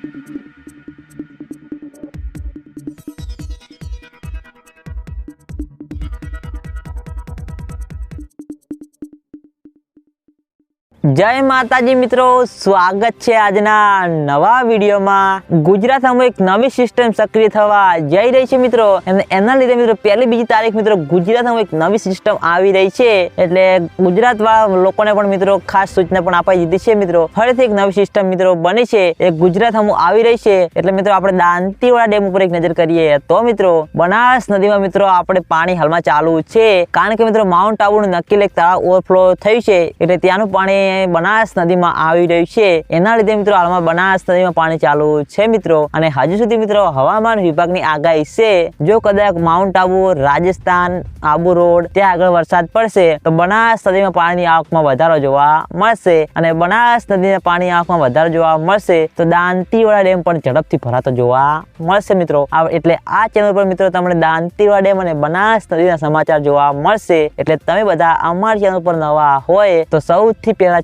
Thank you. જય માતાજી મિત્રો, સ્વાગત છે આજના નવા વિડીયોમાં. ગુજરાતમાં એક નવી સિસ્ટમ સક્રિય થવા જઈ રહી છે મિત્રો. એના લીધે મિત્રો પહેલી બીજી તારીખ મિત્રો ગુજરાતમાં એક નવી સિસ્ટમ આવી રહી છે. એટલે ગુજરાત લોકોને પણ મિત્રો ખાસ સૂચના પણ અપાઈ દીધી છે મિત્રો. ફરીથી એક નવી સિસ્ટમ મિત્રો બની છે. એ ગુજરાતમાં આવી રહી છે. એટલે મિત્રો આપણે દાંતીવાળા ડેમ ઉપર એક નજર કરીએ તો મિત્રો બનાસ નદીમાં મિત્રો આપણે પાણી હાલમાં ચાલુ છે. કારણ કે મિત્રો માઉન્ટ આબુનું નક્કી લેક તળાવ ઓવરફ્લો થયું છે. એટલે ત્યાંનું પાણી બનાસ નદીમાં આવી રહ્યું છે. એના લીધે મિત્રો હાલમાં બનાસ નદીમાં પાણી ચાલુ છે મિત્રો. અને હજુ સુધી મિત્રો હવામાન વિભાગની આગાહી છે. જો કદાચ માઉન્ટ આબુ રાજસ્થાન આબુ રોડ ત્યાં આગળ વરસાદ પડશે, તો બનાસ નદીમાં પાણીની આવકમાં વધારો જોવા મળશે. અને બનાસ નદીના પાણી આવકમાં વધારો જોવા મળશે, તો દાંતીવાડા ડેમ પણ ઝડપથી ભરાતો જોવા મળશે મિત્રો. એટલે આ ચેનલ પર મિત્રો તમને દાંતીવાડા ડેમ અને બનાસ નદીના સમાચાર જોવા મળશે. એટલે તમે બધા અમારી ચેનલ પર નવા હોય, તો સૌથી પહેલા